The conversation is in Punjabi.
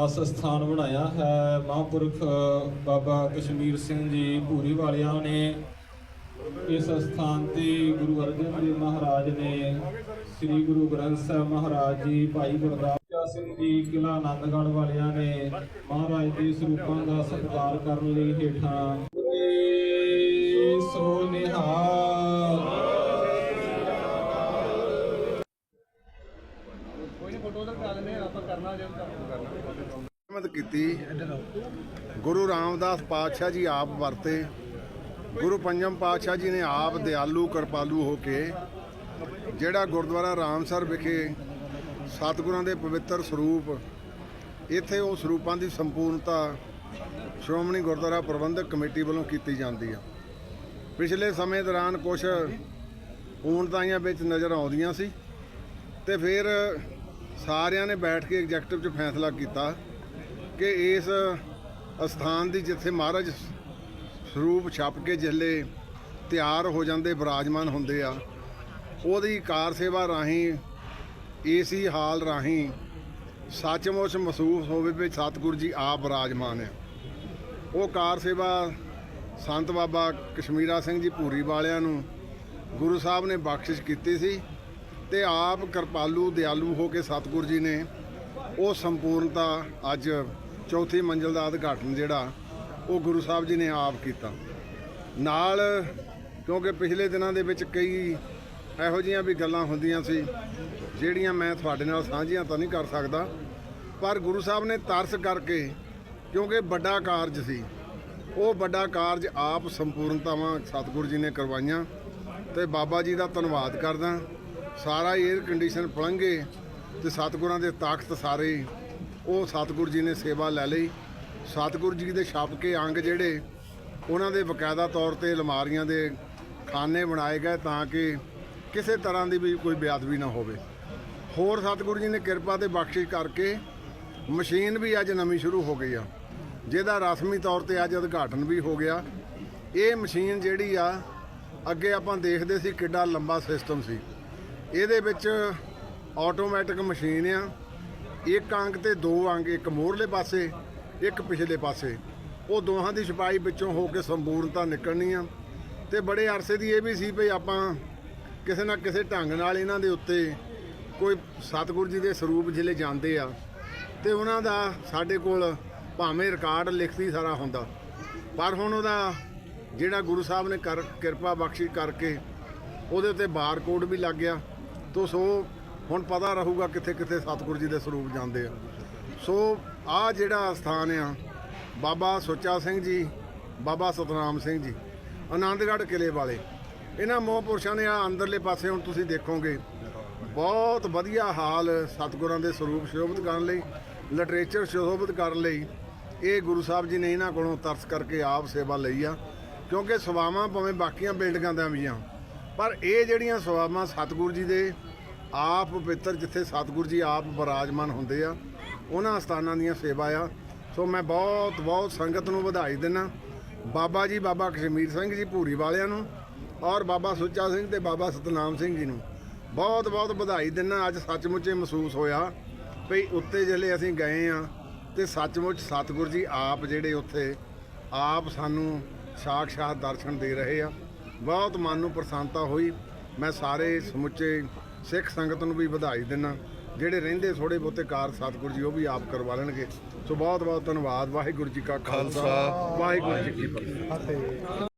ਨਿਵਾਸ ਸਥਾਨ ਬਣਾਇਆ ਹੈ। ਮਹਾਂਪੁਰਖ ਬਾਬਾ ਕਸ਼ਮੀਰ ਸਿੰਘ ਜੀ ਭੂਰੀ ਵਾਲਿਆਂ ਨੇ ਇਸ ਸਥਾਨ ਤੇ ਗੁਰੂ ਅਰਜਨ ਦੇਵ ਮਹਾਰਾਜ ਨੇ ਸ੍ਰੀ ਗੁਰੂ ਗ੍ਰੰਥ ਸਾਹਿਬ ਮਹਾਰਾਜ ਜੀ, ਭਾਈ ਗੁਰਦਾਸ ਸਿੰਘ ਜੀ ਕਿਲਾ ਆਨੰਦਗੜ੍ਹ ਵਾਲਿਆਂ ਨੇ ਮਹਾਰਾਜ ਦੇ ਸਰੂਪਾਂ ਦਾ ਸਤਿਕਾਰ ਕਰਨ ਲਈ ਹੇਠਾਂ ਸੋ ਨਿਹਾਲ ਮਿਹਨਤ ਕੀਤੀ। ਗੁਰੂ ਰਾਮਦਾਸ ਪਾਤਸ਼ਾਹ ਜੀ ਆਪ ਵਰਤੇ। ਗੁਰੂ ਪੰਜਮ ਪਾਤਸ਼ਾਹ ਜੀ ਨੇ ਆਪ ਦਿਆਲੂ, ਕਿਰਪਾਲੂ ਹੋ ਕੇ ਜਿਹੜਾ ਗੁਰਦੁਆਰਾ ਰਾਮਸਰ ਵਿਖੇ ਸਤਿਗੁਰਾਂ ਦੇ ਪਵਿੱਤਰ ਸਰੂਪ, ਇੱਥੇ ਉਹ ਸਰੂਪਾਂ ਦੀ ਸੰਪੂਰਨਤਾ ਸ਼੍ਰੋਮਣੀ ਗੁਰਦੁਆਰਾ ਪ੍ਰਬੰਧਕ ਕਮੇਟੀ ਵੱਲੋਂ ਕੀਤੀ ਜਾਂਦੀ ਆ। ਪਿਛਲੇ ਸਮੇਂ ਦੌਰਾਨ ਕੁਝ ਊਣਤਾਈਆਂ ਵਿੱਚ ਨਜ਼ਰ ਆਉਂਦੀਆਂ ਸੀ ਤੇ ਫਿਰ ਸਾਰਿਆਂ ਨੇ ਬੈਠ ਕੇ ਐਗਜ਼ੈਕਟਿਵ 'ਚ ਫੈਸਲਾ ਕੀਤਾ ਕਿ ਇਸ ਅਸਥਾਨ ਦੀ ਜਿੱਥੇ ਮਹਾਰਾਜ ਸਰੂਪ ਛਪ ਕੇ ਜਿੱਲੇ ਤਿਆਰ ਹੋ ਜਾਂਦੇ, ਬਿਰਾਜਮਾਨ ਹੁੰਦੇ ਆ, ਉਹਦੀ ਕਾਰ ਸੇਵਾ ਰਾਹੀਂ, ਏਸੀ ਹਾਲ ਰਾਹੀਂ ਸੱਚਮੁੱਚ ਮਹਿਸੂਸ ਹੋਵੇ ਵੀ ਸਤਿਗੁਰੂ ਜੀ ਆਪ ਬਿਰਾਜਮਾਨ ਆ। ਉਹ ਕਾਰ ਸੇਵਾ ਸੰਤ ਬਾਬਾ ਕਸ਼ਮੀਰਾ ਸਿੰਘ ਜੀ ਭੂਰੀ ਵਾਲਿਆਂ ਨੂੰ ਗੁਰੂ ਸਾਹਿਬ ਨੇ ਬਖਸ਼ਿਸ਼ ਕੀਤੀ ਸੀ। ਤੇ ਆਪ ਕਿਰਪਾਲੂ, ਦਿਆਲੂ ਹੋ ਕੇ ਸਤਿਗੁਰੂ ਜੀ ਨੇ ਉਹ ਸੰਪੂਰਨਤਾ ਅੱਜ ਚੌਥੀ ਮੰਜ਼ਲ ਦਾ ਉਦਘਾਟਨ ਜਿਹੜਾ, ਉਹ ਗੁਰੂ ਸਾਹਿਬ ਜੀ ਨੇ ਆਪ ਕੀਤਾ। ਨਾਲ ਕਿਉਂਕਿ ਪਿਛਲੇ ਦਿਨਾਂ ਦੇ ਵਿੱਚ ਕਈ ਇਹੋ ਜਿਹੀਆਂ ਵੀ ਗੱਲਾਂ ਹੁੰਦੀਆਂ ਸੀ, ਜਿਹੜੀਆਂ ਮੈਂ ਤੁਹਾਡੇ ਨਾਲ ਸਾਂਝੀਆਂ ਤਾਂ ਨਹੀਂ ਕਰ ਸਕਦਾ, ਪਰ ਗੁਰੂ ਸਾਹਿਬ ਨੇ ਤਰਸ ਕਰਕੇ, ਕਿਉਂਕਿ ਵੱਡਾ ਕਾਰਜ ਸੀ, ਉਹ ਵੱਡਾ ਕਾਰਜ ਆਪ ਸੰਪੂਰਨਤਾਵਾਂ ਸਤਿਗੁਰੂ ਜੀ ਨੇ ਕਰਵਾਈਆਂ, ਤੇ ਬਾਬਾ ਜੀ ਦਾ ਧੰਨਵਾਦ ਕਰਦਾ। ਸਾਰਾ 에ਅਰ ਕੰਡੀਸ਼ਨ ਪਲੰਗੇ ਤੇ ਸਤਿਗੁਰਾਂ ਦੇ ਤਾਕਤ ਸਾਰੇ ਉਹ ਸਤਿਗੁਰੂ ਜੀ ਨੇ ਸੇਵਾ ਲੈ ਲਈ। ਸਤਿਗੁਰੂ ਜੀ ਦੇ ਛਾਪ ਕੇ ਅੰਗ ਜਿਹੜੇ, ਉਹਨਾਂ ਦੇ ਬਕਾਇਦਾ ਤੌਰ ਤੇ ਅਲਮਾਰੀਆਂ ਦੇ ਖਾਨੇ ਬਣਾਏ ਗਏ ਤਾਂ ਕਿ ਕਿਸੇ ਤਰ੍ਹਾਂ ਦੀ ਵੀ ਕੋਈ ਬੇਅਦਬੀ ਨਾ ਹੋਵੇ। ਹੋਰ ਸਤਿਗੁਰੂ ਜੀ ਨੇ ਕਿਰਪਾ ਤੇ ਬਖਸ਼ਿਸ਼ ਕਰਕੇ ਮਸ਼ੀਨ ਵੀ ਅੱਜ ਨਵੀਂ ਸ਼ੁਰੂ ਹੋ ਗਈ ਆ। ਜਿਹਦਾ ਰਸਮੀ ਤੌਰ ਤੇ ਅੱਜ ਉਦਘਾਟਨ ਵੀ ਹੋ ਗਿਆ। ਇਹ ਮਸ਼ੀਨ ਜਿਹੜੀ ਆ, ਅੱਗੇ ਆਪਾਂ ਦੇਖਦੇ ਸੀ ਕਿੱਡਾ ਲੰਬਾ ਸਿਸਟਮ ਸੀ। ਇਹਦੇ ਵਿੱਚ ਆਟੋਮੈਟਿਕ ਮਸ਼ੀਨ ਆ। ਇੱਕ ਅੰਗ ਤੇ ਦੋ ਅੰਗ, ਇੱਕ ਮੋਹਰਲੇ ਪਾਸੇ, ਇੱਕ ਪਿਛਲੇ ਪਾਸੇ। ਉਹ ਦੋਹਾਂ ਦੀ ਛਪਾਈ ਵਿੱਚੋਂ ਹੋ ਕੇ ਸੰਪੂਰਨਤਾ ਨਿਕਲਣੀ ਆ। ਤੇ ਬੜੇ ਅਰਸੇ ਦੀ ਇਹ ਵੀ ਸੀ ਭਈ ਆਪਾਂ ਕਿਸੇ ਨਾ ਕਿਸੇ ਢੰਗ ਨਾਲ ਇਹਨਾਂ ਦੇ ਉੱਤੇ ਕੋਈ ਸਤਿਗੁਰੂ ਜੀ ਦੇ ਸਰੂਪ ਜ਼ਿਲ੍ਹੇ ਜਾਂਦੇ ਆ। ਤੇ ਉਹਨਾਂ ਦਾ ਸਾਡੇ ਕੋਲ ਭਾਵੇਂ ਰਿਕਾਰਡ ਲਿਖਤੀ ਸਾਰਾ ਹੁੰਦਾ। ਪਰ ਹੁਣ ਉਹਦਾ ਜਿਹੜਾ ਗੁਰੂ ਸਾਹਿਬ ਨੇ ਕਰ, ਕਿਰਪਾ ਬਖਸ਼ੀ ਕਰਕੇ ਉਹਦੇ ਉੱਤੇ ਬਾਰਕੋਡ ਵੀ ਲੱਗ ਗਿਆ। ਤੋ ਸੋ, ਹੁਣ ਪਤਾ ਰਹੂਗਾ ਕਿੱਥੇ ਕਿੱਥੇ ਸਤਿਗੁਰੂ ਜੀ ਦੇ ਸਰੂਪ ਜਾਂਦੇ ਆ। ਸੋ ਆ ਜਿਹੜਾ ਸਥਾਨ ਆ, ਬਾਬਾ ਸੁੱਚਾ ਸਿੰਘ ਜੀ, ਬਾਬਾ ਸਤਨਾਮ ਸਿੰਘ ਜੀ, ਆਨੰਦਗੜ੍ਹ ਕਿਲੇ ਵਾਲੇ। ਇਹਨਾਂ ਮੋਹਪੁਰਸ਼ਾਂ ਨੇ ਆ ਅੰਦਰਲੇ ਪਾਸੇ ਹੁਣ ਤੁਸੀਂ ਦੇਖੋਗੇ, ਬਹੁਤ ਵਧੀਆ ਹਾਲ ਸਤਿਗੁਰਾਂ ਦੇ ਸਰੂਪ ਸ਼ੋਭਿਤ ਕਰਨ ਲਈ ਲਿਟਰੇਚਰ ਸ਼ੋਭਿਤ ਕਰਨ ਲਈ। ਇਹ ਗੁਰੂ ਸਾਹਿਬ ਜੀ ਨੇ ਇਹਨਾਂ ਕੋਲੋਂ ਤਰਸ ਕਰਕੇ ਆਪ ਸੇਵਾ ਲਈ ਆ, ਕਿਉਂਕਿ ਸਵਾਵਾਂ ਭਾਵੇਂ ਬਾਕੀਆਂ ਬਿਲਡਿੰਗਾਂ ਦਾ ਵੀ ਆ ਪਰ ਇਹ ਜਿਹੜੀਆਂ ਸਵਾਵਾਂ ਸਤਿਗੁਰੂ ਜੀ ਦੇ ਆਪ ਪਵਿੱਤਰ, ਜਿੱਥੇ ਸਤਿਗੁਰੂ ਜੀ ਆਪ ਬਿਰਾਜਮਾਨ ਹੁੰਦੇ ਆ, ਉਹਨਾਂ ਸਥਾਨਾਂ ਦੀਆਂ ਸੇਵਾ ਆ। ਸੋ ਮੈਂ ਬਹੁਤ ਬਹੁਤ ਸੰਗਤ ਨੂੰ ਵਧਾਈ ਦਿੰਦਾ ਬਾਬਾ ਜੀ, ਬਾਬਾ ਕਸ਼ਮੀਰ ਸਿੰਘ ਜੀ, ਭੂਰੀ ਵਾਲਿਆਂ ਨੂੰ ਔਰ ਬਾਬਾ ਸੁੱਚਾ ਸਿੰਘ ਤੇ ਬਾਬਾ ਸਤਨਾਮ ਸਿੰਘ ਜੀ ਨੂੰ ਬਹੁਤ ਬਹੁਤ ਵਧਾਈ ਦਿੰਦਾ ਅੱਜ ਸੱਚਮੁੱਚ ਇਹ ਮਹਿਸੂਸ ਹੋਇਆ ਵੀ ਉੱਤੇ ਜਿਹੜੇ ਅਸੀਂ ਗਏ ਆ ਤੇ ਸੱਚਮੁੱਚ ਸਤਿਗੁਰੂ ਜੀ ਆਪ ਜਿਹੜੇ ਉੱਥੇ ਆਪ ਸਾਨੂੰ ਸਾਖਸ਼ਾਤ ਦਰਸ਼ਨ ਦੇ ਰਹੇ ਆ। ਬਹੁਤ ਮਨ ਨੂੰ ਪ੍ਰਸੰਨਤਾ ਹੋਈ। ਮੈਂ ਸਾਰੇ ਸਮੁੱਚੇ ਸਿੱਖ ਸੰਗਤ ਨੂੰ ਵੀ ਵਧਾਈ ਦਿੰਦਾ। ਜਿਹੜੇ ਰਹਿੰਦੇ ਥੋੜੇ ਬਹੁਤੇ ਕਾਰ ਸਤਿਗੁਰੂ ਜੀ ਉਹ ਵੀ ਆਪ ਕਰਵਾ ਲੈਣਗੇ। ਸੋ ਬਹੁਤ ਬਹੁਤ ਧੰਨਵਾਦ। ਵਾਹਿਗੁਰੂ ਜੀ ਕਾ ਖਾਲਸਾ। ਵਾਹਿਗੁਰੂ ਜੀ ਕੀ ਫਤਿਹ।